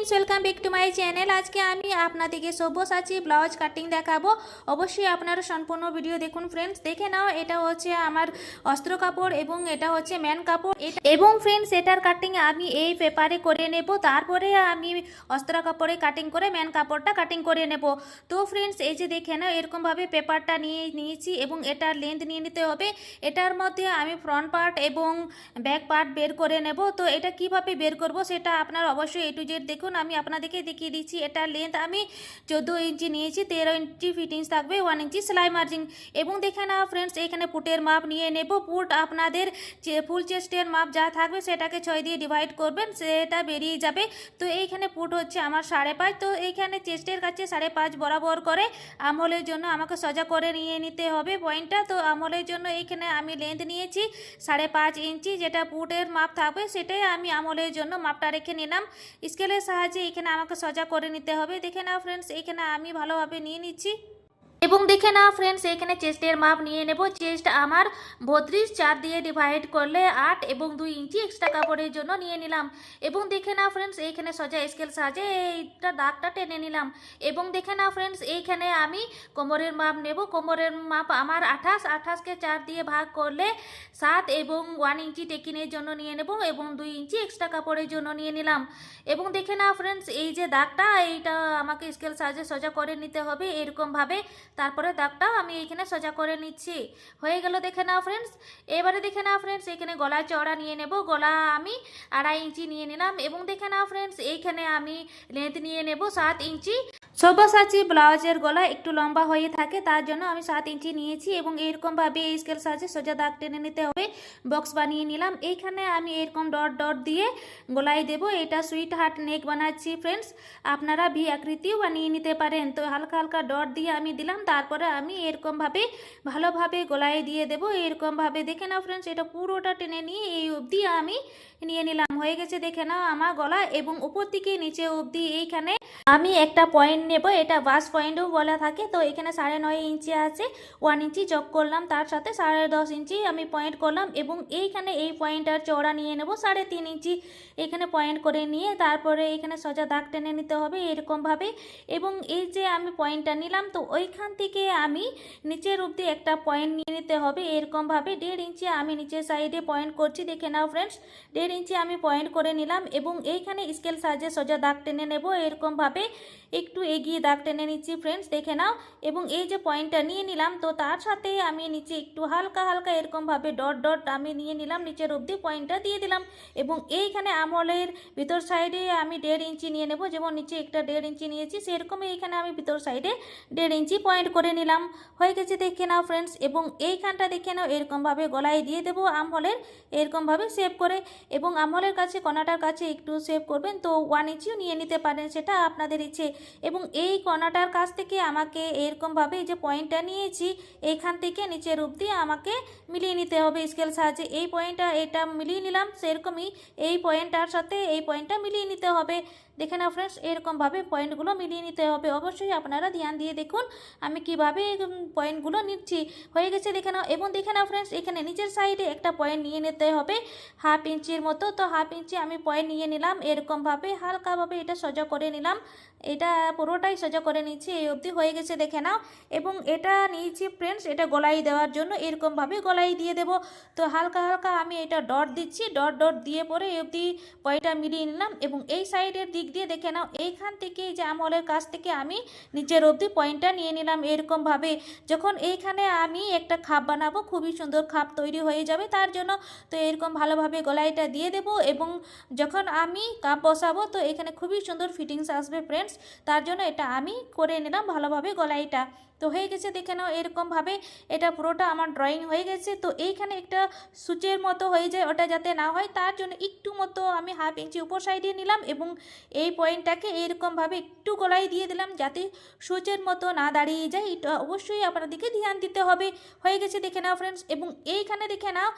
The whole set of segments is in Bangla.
Friends welcome back to my channel আজকে আমি আপনাদেরকে সব্যসাচী ব্লাউজ কাটিং দেখাবো। অবশ্যই আপনারা সম্পূর্ণ ভিডিও দেখুন ফ্রেন্ডস দেখে নাও, এটা হচ্ছে আমার অস্ত্র কাপড় এবং এটা হচ্ছে ম্যান কাপড়। এবং ফ্রেন্ডস এটার কাটিং আমি এই পেপারে করে নেব। তারপরে আমি অস্ত্র কাপড়ে কাটিং করে ম্যান কাপড়টা কাটিং করে নেব। তো ফ্রেন্ডস এই যে দেখে নাও, এরকমভাবে পেপারটা নিয়ে নিয়েছি এবং এটার লেন্থ নিয়ে নিতে হবে। এটার মধ্যে আমি ফ্রন্ট পার্ট এবং ব্যাক পার্ট বের করে নেব। তো এটা কীভাবে বের করব, সেটা আপনার অবশ্যই এ টু জেড দেখুন। আমি আপনাদেরকে দেখিয়ে দিচ্ছি এটা লেন্থ আমি চোদ্দ ইঞ্চি নিয়েছি, তেরো ইঞ্চি ফিটিংস থাকবে ওয়ান ইঞ্চি সেলাই মার্জিন এবং দেখে না ফ্রেন্ডস এখানে পুটের মাপ নিয়ে নেব। পুট আপনাদের ফুল চেস্টের মাপ যা থাকবে, সেটাকে ছয় দিয়ে ডিভাইড করবেন, সেটা বেরিয়ে যাবে। তো এইখানে পুট হচ্ছে আমার সাড়ে পাঁচ। তো এইখানে চেস্টের কাছে সাড়ে পাঁচ বরাবর করে আমলের জন্য আমাকে সোজা করে নিয়ে নিতে হবে পয়েন্টটা তো আমলের জন্য এইখানে আমি লেন্থ নিয়েছি, সাড়ে পাঁচ ইঞ্চি যেটা পুটের মাপ থাকবে, সেটাই আমি আমলের জন্য মাপটা রেখে নিলাম। স্কেলের সাহায্যে এখানে আমাকে সজা করে নিতে হবে। দেখে নাও ফ্রেন্ডস এখানে আমি ভালোভাবে নিয়ে নিচ্ছি। এবং দেখে না ফ্রেন্ডস এখানে চেস্টের মাপ নিয়ে নেব। চেস্ট আমার বত্রিশ, চার দিয়ে ডিভাইড করলে আট এবং দুই ইঞ্চি এক্সট্রা কাপড়ের জন্য নিয়ে নিলাম। এবং দেখে না ফ্রেন্ডস এইখানে সোজা স্কেল সাজে এইটা দাগটা টেনে নিলাম। এবং দেখে না ফ্রেন্ডস এইখানে আমি কোমরের মাপ নেব। কোমরের মাপ আমার আঠাশ, আঠাশকে চার দিয়ে ভাগ করলে সাত এবং ওয়ান ইঞ্চি টেকিনের জন্য নিয়ে নেব এবং দুই ইঞ্চি এক্সট্রা কাপড়ের জন্য নিয়ে নিলাম। এবং দেখে না ফ্রেন্ডস এই যে দাগটা, এইটা আমাকে স্কেল সাজে সোজা করে নিতে হবে। এরকমভাবে তারপরে দাগটা আমি এইখানে সোজা করে নিচ্ছি। হয়ে গেল, দেখে নাও ফ্রেন্ডস এবারে দেখে নাও ফ্রেন্ডস এখানে গলায় চওড়া নিয়ে নেব। গলা আমি আড়াই ইঞ্চি নিয়ে নিলাম এবং দেখে নাও ফ্রেন্ডস এইখানে আমি লেন্থ নিয়ে নেব সাত ইঞ্চি। সব্যসাচী ব্লাউজের গলা একটু লম্বা হয়ে থাকে, তার জন্য আমি সাত ইঞ্চি নিয়েছি এবং এরকমভাবে এই স্কেল সাহায্যে সোজা দাগ টেনে নিতে হবে। বক্স বানিয়ে নিলাম। এইখানে আমি এরকম ডট ডট দিয়ে গলায় দেব। এটা সুইট হার্ট নেক বানাচ্ছি ফ্রেন্ডস আপনারা ভি আকৃতিও বানিয়ে নিতে পারেন। তো হালকা হালকা ডট দিয়ে আমি দিলাম। তারপরে আমি এরকমভাবে ভালোভাবে গলায় দিয়ে দেবো, এরকমভাবে। দেখে নাও ফ্রেন্ডস এটা পুরোটা টেনে নিয়ে এই অবধি আমি নিয়ে নিলাম। হয়ে গেছে দেখে নাও আমার গলা এবং উপর থেকে নিচে অবধি এইখানে আমি একটা পয়েন্ট নেব। এটা বাস পয়েন্টও বলা থাকে। তো এখানে সাড়ে নয় ইঞ্চি আছে। ওয়ান ইঞ্চি যোগ করলাম। তার সাথে সাড়ে দশ ইঞ্চি আমি পয়েন্ট করলাম এবং এইখানে এই পয়েন্টটার চওড়া নিয়ে নেব। সাড়ে তিন ইঞ্চি এখানে পয়েন্ট করে নিয়ে তারপরে এখানে সোজা দাগ টেনে নিতে হবে এরকমভাবে। এবং এই যে আমি পয়েন্টটা নিলাম, তো ওইখান থেকে আমি নিচের অবধি একটা পয়েন্ট নিয়ে নিতে হবে এরকমভাবে। দেড় ইঞ্চি আমি নিচের সাইডে পয়েন্ট করছি। দেখে নাও ফ্রেন্ডস দেড় ইঞ্চি আমি পয়েন্ট করে নিলাম এবং এইখানে স্কেল সাহায্যে সোজা দাগ টেনে নেব। এরকমভাবে একটু এগিয়ে দাগ টেনে নিচ্ছি ফ্রেন্ডস দেখে নাও। এবং এই যে পয়েন্টটা নিয়ে নিলাম, তো তার সাথে আমি নিচে একটু হালকা হালকা এরকমভাবে ডট ডট আমি নিয়ে নিলাম, নিচের অবধি পয়েন্টটা দিয়ে দিলাম। এবং এইখানে আমলের ভিতর সাইডে আমি দেড় ইঞ্চি নিয়ে নেব, যেমন নিচে একটা দেড় ইঞ্চি নিয়েছি, সেরকমই এইখানে আমি ভিতর সাইডে দেড় ইঞ্চি পয়েন্ট করে নিলাম। হয়ে গেছে, দেখে নাও ফ্রেন্ডস এবং এইখানটা দেখে নাও এরকমভাবে গলায় দিয়ে দেবো আমলের এরকমভাবে সেভ করে। এবং আমহলের কাছে, কণাটার কাছে একটু সেভ করবেন। তো ওয়ান ইঞ্চিও নিয়ে নিতে পারেন, সেটা আপনাদের ইচ্ছে। এবং এই কণাটার কাছ থেকে আমাকে এরকমভাবে যে পয়েন্টটা নিয়েছি, এখান থেকে নিচের অবধি আমাকে মিলিয়ে নিতে হবে স্কেল সাহায্যে। এই পয়েন্টটা এটা মিলিয়ে নিলাম, সেরকমই এই পয়েন্টটার সাথে এই পয়েন্টটা মিলিয়ে নিতে হবে। দেখে নাও ফ্রেন্ডস এরকমভাবে পয়েন্টগুলো মিলিয়ে নিতে হবে। অবশ্যই আপনারা ধ্যান দিয়ে দেখুন আমি কীভাবে পয়েন্টগুলো নিচ্ছি। হয়ে গেছে, দেখে নাও। এবং দেখে নাও ফ্রেন্ডস এখানে নিচের সাইডে একটা পয়েন্ট নিয়ে নিতে হবে। হাফ ইঞ্চির মতো। তো হাফ ইঞ্চি আমি পয়েন্ট নিয়ে নিলাম। এরকমভাবে হালকাভাবে এটা সোজা করে নিলাম। এটা পুরোটাই সোজা করে নিচ্ছি, এই অবধি হয়ে গেছে দেখে নাও। এবং এটা নিয়েছি ফ্রেন্ডস এটা গলাই দেওয়ার জন্য এরকমভাবে গলাই দিয়ে দেব। তো হালকা হালকা আমি এটা ডট দিচ্ছি, ডট ডট দিয়ে পরে এই অবধি পয়েন্টটা মিলিয়ে নিলাম এবং এই সাইডের দিক দিয়ে দেখে নাও, এইখান থেকে যে আমলের কাছ থেকে আমি নিচের অবধি পয়েন্টটা নিয়ে নিলাম এরকমভাবে। যখন এইখানে আমি একটা খাপ বানাবো, খুবই সুন্দর খাপ তৈরি হয়ে যাবে তার জন্য। তো এরকম ভালোভাবে গলাইটা দিয়ে দেব এবং যখন আমি কাপ বসাবো, তো এখানে খুবই সুন্দর ফিটিংস আসবে ফ্রেন্ডস তার জন্য এটা আমি করে নিলাম ভালোভাবে গলাইটা। তো হয়ে গেছে, দেখে নাও এরকমভাবে এটা পুরোটা আমার ড্রয়িং হয়ে গেছে। তো এইখানে একটা সুচের মতো হয়ে যায়, ওটা যাতে না হয়, তার জন্য একটু মতো আমি হাফ ইঞ্চি উপর সাইডে নিলাম এবং এই পয়েন্টটাকে এইরকমভাবে একটু গলায় দিয়ে দিলাম যাতে সুচের মতো না দাঁড়িয়ে যায়। এটা অবশ্যই আপনাদেরকে ধ্যান দিতে হবে। হয়ে গেছে, দেখে নাও ফ্রেন্ডস এবং এইখানে দেখে নাও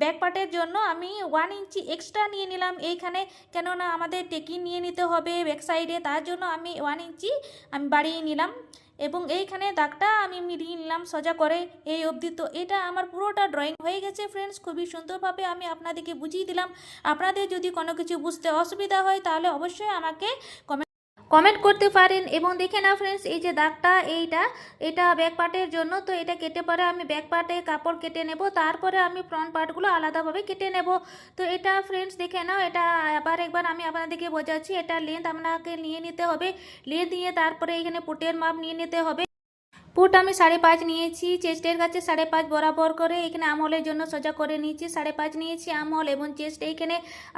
ব্যাক পার্টের জন্য আমি ওয়ান ইঞ্চি এক্সট্রা নিয়ে নিলাম। এইখানে কেননা আমাদের টেকিং নিয়ে নিতে হবে ব্যাক সাইডে তার জন্য আমি ওয়ান ইঞ্চি আমি বাড়িয়ে নিলাম। এবং এইখানে দাগটা আমি মিলিয়ে নিলাম সোজা করে এই অবধি। তো এটা আমার পুরোটা ড্রয়িং হয়ে গেছে ফ্রেন্ডস খুবই সুন্দরভাবে আমি আপনাদেরকে বুঝিয়ে দিলাম। আপনাদের যদি কোনো কিছু বুঝতে অসুবিধা হয়, তাহলে অবশ্যই আমাকে কমেন্ট কমেন্ট করতে পারেন এবং দেখে না ফ্রেন্ডস এই যে দাগটা, এইটা, এটা ব্যাক পার্টের জন্য, তো এটা কেটে পরে আমি ব্যাক পার্টে কাপড় কেটে নেব, তারপরে আমি ফ্রন্ট পার্টগুলো আলাদাভাবে কেটে নেব। তো এটা ফ্রেন্ডস দেখে নাও, এটা আবার একবার আমি আপনাদেরকে বোঝাচ্ছি, এটা লেন্থ আপনাকে নিয়ে নিতে হবে লেন্থ নিয়ে তারপরে এখানে পুটের মাপ নিয়ে নিতে হবে। পুট আমি সাড়ে পাঁচ নিয়েছি, চেস্টের কাছে সাড়ে পাঁচ বরাবর করে, এখানে আমলের জন্য সোজা করে নিয়েছি, সাড়ে পাঁচ নিয়েছি আমল এবং চেস্ট এইখানে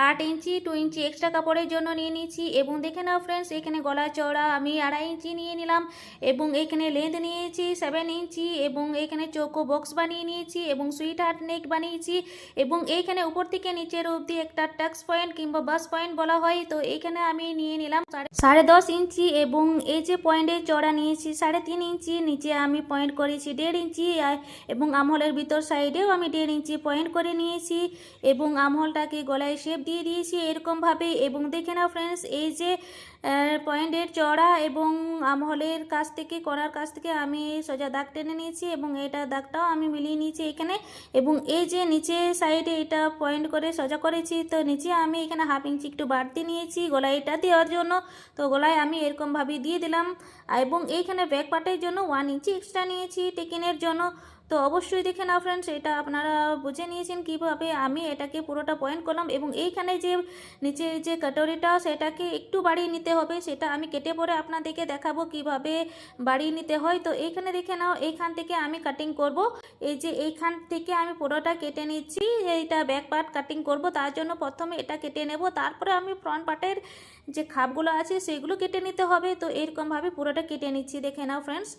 আট ইঞ্চি টু ইঞ্চি এক্সট্রা কাপড়ের জন্য নিয়ে নিয়েছি এবং দেখে নাও ফ্রেন্ডস এখানে গলা চওড়া আমি আড়াই ইঞ্চি নিয়ে নিলাম এবং এখানে লেন্থ নিয়েছি সেভেন ইঞ্চি এবং এখানে চৌকো বক্স বানিয়ে নিয়েছি এবং সুইট হার্ট নেক বানিয়েছি এবং এইখানে উপর থেকে নিচের অবধি একটা ট্যাক্স পয়েন্ট কিংবা বাস পয়েন্ট বলা হয়, তো এইখানে আমি নিয়ে নিলাম সাড়ে দশ ইঞ্চি এবং এই যে পয়েন্টের চড়া নিয়েছি, সাড়ে তিন ইঞ্চি, নিচে আমি পয়েন্ট করেছি, দেড় ইঞ্চি এবং আমহলের ভিতর সাইডেও আমি দেড় ইঞ্চি পয়েন্ট করে নিয়েছি এবং আমহলটাকে গলায় শেপ দিয়ে দিয়েছি এরকমভাবে। এবং দেখে নাও ফ্রেন্ডস এই যে পয়েন্টের চড়া এবং আমহলের কাছ থেকে, করার কাছ থেকে আমি সোজা দাগ টেনে নিয়েছি এবং এটা দাগটাও আমি মিলিয়ে নিয়েছি এখানে। এবং এই যে নিচে সাইডে এটা পয়েন্ট করে সোজা করেছি, তো নিচে আমি এখানে হাফ ইঞ্চি একটু বাড়তি নিয়েছি গলায় এটা দেওয়ার জন্য। তো গলায় আমি এরকমভাবে দিয়ে দিলাম। এবং এইখানে ব্যাক পার্টের জন্য ওয়ান ইঞ্চি এক্সট্রা নিয়েছি টেকিনের জন্য। তো অবশ্যই দেখে নাও ফ্রেন্ডস এটা আপনারা বুঝে নিয়েছেন কীভাবে আমি এটাকে পুরোটা পয়েন্ট করলাম এবং এইখানে যে নিচে যে কাটরিটা, সেটাকে একটু বাড়িয়ে নিতে হবে, সেটা আমি কেটে পরে আপনাদেরকে দেখাবো কীভাবে বাড়িয়ে নিতে হয়। তো এইখানে দেখে নাও, এইখান থেকে আমি কাটিং করব। এই যে এইখান থেকে আমি পুরোটা কেটে নিচ্ছি, এইটা ব্যাক পার্ট কাটিং করব। তার জন্য প্রথমে এটা কেটে নেব। তারপরে আমি ফ্রন্ট পার্টের যে খাপগুলো আছে, সেগুলো কেটে নিতে হবে। তো এরকমভাবে পুরোটা কেটে নিচ্ছি। দেখে নাও ফ্রেন্ডস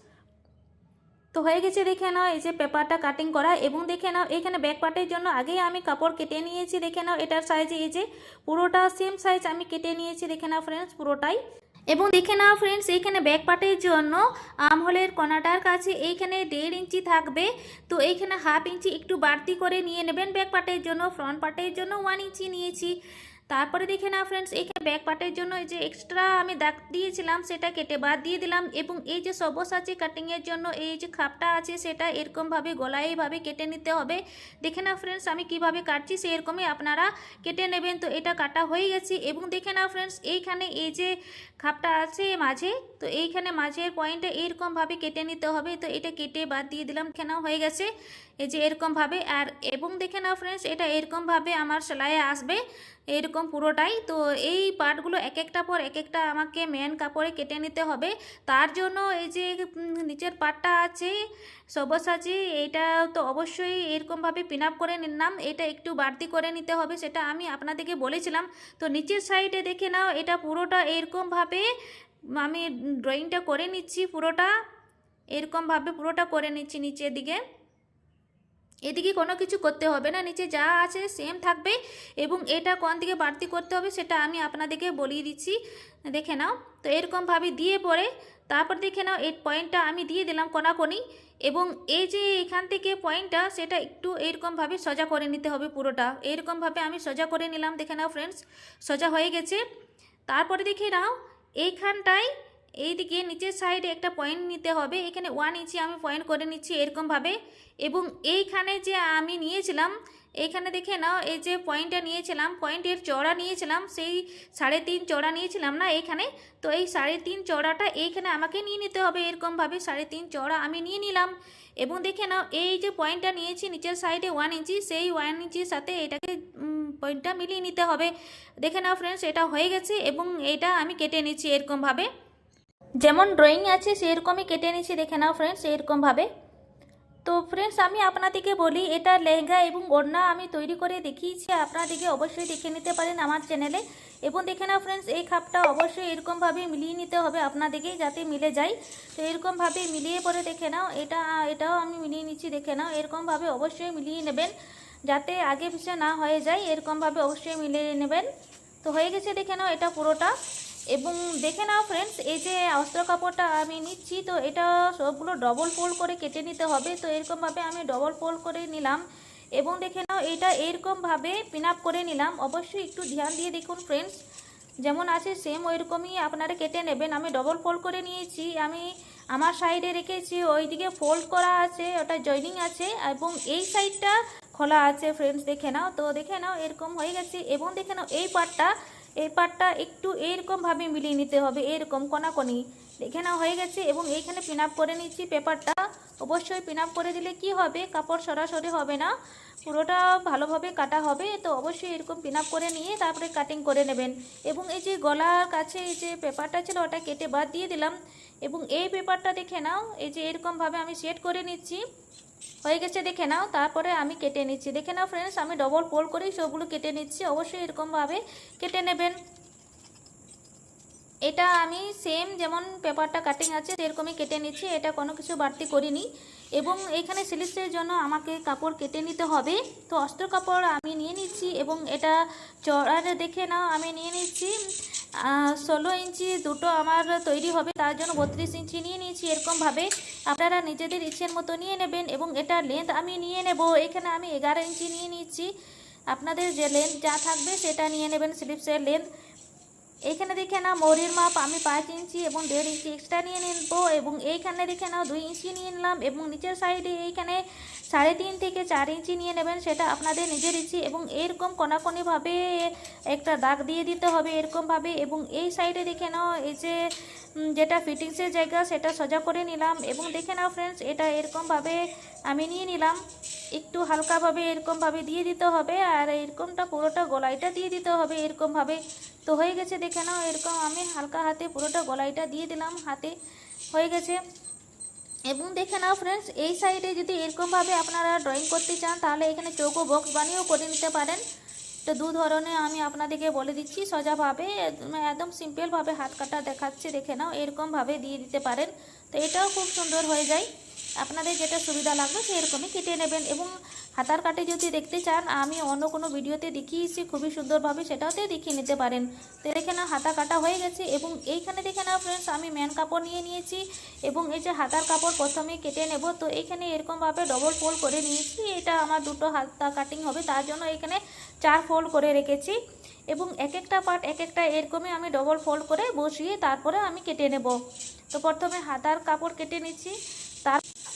তো হয়ে গেছে দেখে নাও, এই যে পেপারটা কাটিং করা এবং দেখে নাও, এখানে ব্যাক পার্টের জন্য আগেই আমি কাপড় কেটে নিয়েছি, দেখে নাও এটার সাইজে এই যে পুরোটা সেম সাইজ আমি কেটে নিয়েছি, দেখে নাও ফ্রেন্ডস পুরোটাই। এবং দেখে নাও ফ্রেন্ডস এইখানে ব্যাক পার্টের জন্য আমহলের কোনাটার কাছে এইখানে দেড় ইঞ্চি থাকবে, তো এইখানে হাফ ইঞ্চি একটু বাড়তি করে নিয়ে নেবেন ব্যাক পার্টের জন্য ফ্রন্ট পার্টের জন্য ওয়ান ইঞ্চি নিয়েছি। তারপরে দেখে না ফ্রেন্ডস এখানে ব্যাক পার্টের জন্য এই যে এক্সট্রা আমি দাগ দিয়েছিলাম, সেটা কেটে বাদ দিয়ে দিলাম এবং এই যে সবস আছে কাটিংয়ের জন্য এই যে খাপটা আছে, সেটা এরকমভাবে গলায় এইভাবে কেটে নিতে হবে। দেখে না ফ্রেন্ডস আমি কীভাবে কাটছি সেরকমই আপনারা কেটে নেবেন। তো এটা কাটা হয়ে গেছে এবং দেখে না ফ্রেন্ডস এইখানে এই যে খাপটা আছে মাঝে, তো এইখানে মাঝের পয়েন্টটা এরকমভাবে কেটে নিতে হবে। তো এটা কেটে বাদ দিয়ে দিলাম কেন হয়ে গেছে। এই যে এরকমভাবে আর এবং দেখে নাও ফ্রেন্ডস এটা এরকমভাবে আমার সেলাইয়ে আসবে, এরকম পুরোটাই। তো এই পার্টগুলো এক একটা পর এক একটা আমাকে মেন কাপড়ে কেটে নিতে হবে। তার জন্য এই যে নিচের পার্টটা আছে সবস এইটা তো অবশ্যই এরকমভাবে পিন আপ করে নিলাম। এটা একটু বাড়তি করে নিতে হবে, সেটা আমি আপনাদেরকে বলেছিলাম। তো নিচের সাইডে দেখে নাও, এটা পুরোটা এরকমভাবে আমি ড্রয়িংটা করে নিচ্ছি পুরোটা। এরকমভাবে পুরোটা করে নিচ্ছি নিচের দিকে। এদিকে কোনো কিছু করতে হবে না, নিচে যা আছে সেম থাকবে এবং এটা কোন দিকে বাড়তি করতে হবে সেটা আমি আপনাদেরকে বলিয়ে দিচ্ছি। দেখে নাও, তো এরকমভাবে দিয়ে পরে তারপর দেখে নাও, এই পয়েন্টটা আমি দিয়ে দিলাম কোনাকোনি এবং এই যে এখান থেকে পয়েন্টটা সেটা একটু এরকমভাবে সোজা করে নিতে হবে পুরোটা। এরকমভাবে আমি সোজা করে নিলাম, দেখে নাও ফ্রেন্ডস সোজা হয়ে গেছে। তারপরে দেখে নাও, এইখানটায় এইদিকে নিচের সাইডে একটা পয়েন্ট নিতে হবে। এখানে ওয়ান ইঞ্চি আমি পয়েন্ট করে নিচ্ছি এরকমভাবে। এবং এইখানে যে আমি নিয়েছিলাম, এইখানে দেখে নাও, এই যে পয়েন্টটা নিয়েছিলাম পয়েন্টের চড়া নিয়েছিলাম, সেই সাড়ে তিন চড়া নিয়েছিলাম না এইখানে তো এই সাড়ে তিন চড়াটা এইখানে আমাকে নিয়ে নিতে হবে এরকমভাবে। সাড়ে তিন চড়া আমি নিয়ে নিলাম। এবং দেখে নাও, এই যে পয়েন্টটা নিয়েছি নিচের সাইডে ওয়ান ইঞ্চি সেই ওয়ান ইঞ্চির সাথে এটাকে পয়েন্টটা মিলিয়ে নিতে হবে। দেখে নাও ফ্রেন্ডস এটা হয়ে গেছে এবং এটা আমি কেটে নিচ্ছি এরকমভাবে। যেমন ড্রয়িং আছে, সেরকমই কেটে নিচ্ছি দেখে নাও ফ্রেন্ডস এরকমভাবে তো ফ্রেন্ডস আমি আপনাদেরকে বলি, এটা লেহেঙ্গা এবং ওড়না আমি তৈরি করে দেখিয়েছি, আপনাদেরকে অবশ্যই দেখে নিতে পারেন আমার চ্যানেলে এবং দেখে নাও ফ্রেন্ডস এই খাপটা অবশ্যই এরকমভাবে মিলিয়ে নিতে হবে আপনাদেরকে যাতে মিলে যায়। তো এরকমভাবে মিলিয়ে পরে দেখে নাও, এটা, এটাও আমি মিলিয়ে নিচ্ছি, দেখে নাও, এরকমভাবে অবশ্যই মিলিয়ে নেবেন। যাতে আগে পিছিয়ে না হয়ে যায়, এরকমভাবে অবশ্যই মিলিয়ে নেবেন। তো হয়ে গেছে, দেখে নাও, এটা পুরোটা। এবং দেখে নাও ফ্রেন্ডস এই যে অস্ত্র কাপড়টা আমি নিচ্ছি, তো এটা সবগুলো ডবল ফোল্ড করে কেটে নিতে হবে। তো এরকমভাবে আমি ডবল ফোল্ড করে নিলাম এবং দেখে নাও, এটা এরকমভাবে পিন আপ করে নিলাম। অবশ্যই একটু ধ্যান দিয়ে দেখুন ফ্রেন্ডস যেমন আছে সেম ওইরকমই আপনারা কেটে নেবেন। আমি ডবল ফোল্ড করে নিয়েছি, আমি আমার সাইডে রেখেছি, ওইদিকে ফোল্ড করা আছে, ওটা জয়েনিং আছে এবং এই সাইডটা খোলা আছে ফ্রেন্ডস দেখে নাও। তো দেখে নাও, এরকম হয়ে গেছে এবং দেখে নাও, এই পার্টটা এই পার্টটা একটু এরকমভাবে মিলিয়ে নিতে হবে, এরকম দেখে নাও, হয়ে গেছে। এবং এইখানে পিন আপ করে নিচ্ছি পেপারটা অবশ্যই পিন আপ করে দিলে কি হবে? কাপড় সরাসরি হবে না। পুরোটা ভালোভাবে কাটা হবে। তো অবশ্যই এরকম পিন আপ করে নিয়ে তারপরে কাটিং করে নেবেন। এবং এই যে গলার কাছে এই যে পেপারটা ছিল, ওটা কেটে বাদ দিয়ে দিলাম। এবং এই পেপারটা দেখে নাও, এই যে এরকমভাবে আমি সেট করে নিচ্ছি। হয়ে গেছে, দেখে নাও। তারপরে আমি কেটে নিচ্ছি। দেখে নাও ফ্রেন্ডস আমি ডবল পোল করেই সবগুলো কেটে নিচ্ছি। অবশ্যই এরকমভাবে কেটে নেবেন। এটা আমি সেম যেমন পেপারটা কাটিং আছে, সেরকমই কেটে নিচ্ছি। এটা কোনো কিছু বাড়তি করিনি। এবং এখানে সিলিপসের জন্য আমাকে কাপড় কেটে নিতে হবে। তো অস্ত্র কাপড় আমি নিয়ে নিচ্ছি এবং এটা চড়ারে দেখে নাও, আমি নিয়ে নিচ্ছি। ষোলো ইঞ্চি দুটো আমার তৈরি হবে, তার জন্য বত্রিশ ইঞ্চি নিয়ে নিয়েছি। এরকমভাবে আপনারা নিজেদের ইচ্ছের মতো নিয়ে নেবেন এবং এটা লেন্থ আমি নিয়ে নেব। এখানে আমি এগারো ইঞ্চি নিয়ে নিচ্ছি আপনাদের যে লেন্থ যা থাকবে সেটা নিয়ে নেবেন। স্লিপসের লেন্থ এইখানে দেখে নাও, মরির মাপ আমি পাঁচ ইঞ্চি এবং দেড় ইঞ্চি এক্সট্রা নিয়ে নিব এবং এইখানে দেখে নাও দুই ইঞ্চি নিয়ে নিলাম এবং নিচের সাইডে এইখানে সাড়ে তিন থেকে চার ইঞ্চি নিয়ে নেবেন, সেটা আপনাদের নিজের ইচ্ছি এবং এরকম কোনাকোনিভাবে একটা দাগ দিয়ে দিতে হবে এরকমভাবে এবং এই সাইডে দেখে নাও, এই যে যেটা ফিটিংসের জায়গা, সেটা সোজা করে নিলাম এবং দেখে নাও ফ্রেন্ডস এটা এরকমভাবে আমি নিয়ে নিলাম। একটু হালকাভাবে এরকমভাবে দিয়ে দিতে হবে আর এরকমটা পুরোটা গলাইটা দিয়ে দিতে হবে এরকমভাবে। তো হয়ে গেছে, দেখে নাও এরকম আমি হালকা হাতে পুরোটা গলাইটা দিয়ে দিলাম হাতে। হয়ে গেছে। এবং দেখে নাও ফ্রেন্ডস এই সাইডে যদি এরকমভাবে আপনারা ড্রয়িং করতে চান, তাহলে এখানে চৌকো বক্স বানিয়েও করে নিতে পারেন। তো দু ধরনের আমি আপনাদেরকে বলে দিচ্ছি, সোজাভাবে একদম- একদম সিম্পলভাবে হাত কাটা দেখাচ্ছে, দেখে নাও, এরকমভাবে দিয়ে দিতে পারেন। তো এটাও খুব সুন্দর হয়ে যায়। আপনাদের যেটা সুবিধা লাগবে সেরকমই কেটে নেবেন এবং হাতার কাটে যদি দেখতে চান, আমি অন্য কোনো ভিডিওতে দেখিয়েছি, খুবই সুন্দরভাবে সেটাতে দেখিয়ে নিতে পারেন। তো দেখে না, হাতা কাটা হয়ে গেছে এবং এইখানে দেখে না ফ্রেন্ডস আমি ম্যান কাপড় নিয়ে নিয়েছি এবং এই যে হাতার কাপড় প্রথমে কেটে নেব। তো এইখানে এরকমভাবে ডবল ফোল্ড করে নিয়েছি, এটা আমার দুটো হাতা কাটিং হবে, তার জন্য এখানে চার ফোল্ড করে রেখেছি এবং এক একটা পার্ট এক একটা এরকমই আমি ডবল ফোল্ড করে বসিয়ে তারপরে আমি কেটে নেব। তো প্রথমে হাতার কাপড় কেটে নিচ্ছি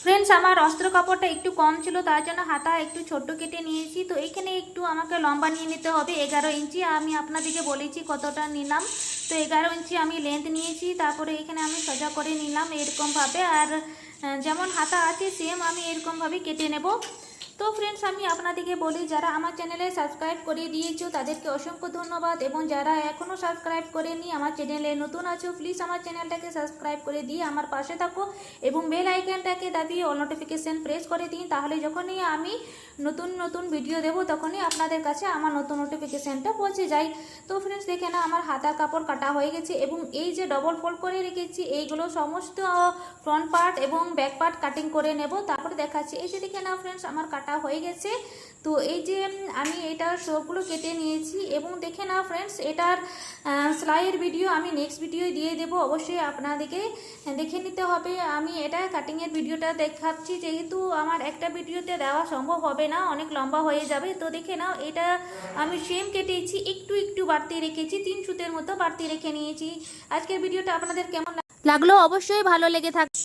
ফ্রেন্ডস আমার অস্ত্র কাপড়টা একটু কম ছিল, তার জন্য হাতা একটু ছোট কেটে নিয়েছি। তো এখানে একটু আমাকে লম্বা নিয়ে নিতে হবে, এগারো ইঞ্চি। আমি আপনাদেরকে বলেছি কতটা নিলাম। তো এগারো ইঞ্চি আমি লেন্থ নিয়েছি, তারপরে এখানে আমি সোজা করে নিলাম এরকমভাবে। আর যেমন হাতা আছে সেম আমি এরকমভাবে কেটে নেব। তো ফ্রেন্ডস আমি আপনাদেরকে বলি, যারা আমার চ্যানেলে সাবস্ক্রাইব করে দিয়েছ, তাদেরকে অসংখ্য ধন্যবাদ। এবং যারা এখনও সাবস্ক্রাইব করেনি, আমার চ্যানেলে নতুন আছো প্লিজ আমার চ্যানেলটাকে সাবস্ক্রাইব করে দিয়ে আমার পাশে থাকো এবং বেল আইকনটাকে দাবিয়ে অল নোটিফিকেশান প্রেস করে দিন। তাহলে যখনই আমি নতুন নতুন ভিডিও দেবো, তখনই আপনাদের কাছে আমার নতুন নোটিফিকেশানটা পৌঁছে যায়। তো ফ্রেন্ডস দেখে না আমার হাতার কাপড় কাটা হয়ে গেছে এবং এই যে ডবল ফোল্ড করে রেখেছি, এইগুলো সমস্ত ফ্রন্ট পার্ট এবং ব্যাক পার্ট কাটিং করে নেব, তারপরে দেখাচ্ছি। এই যে দেখে না ফ্রেন্ডস আমার কাটা হয়ে গেছে। তো এই যে আমি এটার সবগুলো কেটে নিয়েছি এবং দেখে নাও ফ্রেন্ডস এটার সেলাইয়ের ভিডিও আমি নেক্সট ভিডিও দিয়ে দেবো। অবশ্যই আপনাদেরকে দেখে নিতে হবে। আমি এটা কাটিংয়ের ভিডিওটা দেখাচ্ছি। যেহেতু আমার একটা ভিডিওতে দেওয়া সম্ভব হবে না, অনেক লম্বা হয়ে যাবে। তো দেখে নাও, এটা আমি সেম কেটেছি, একটু একটু বাড়তি রেখেছি, তিন সুতের মতো বাড়তি রেখে নিয়েছি। আজকের ভিডিওটা আপনাদের কেমন লাগল অবশ্যই ভালো লেগে থাক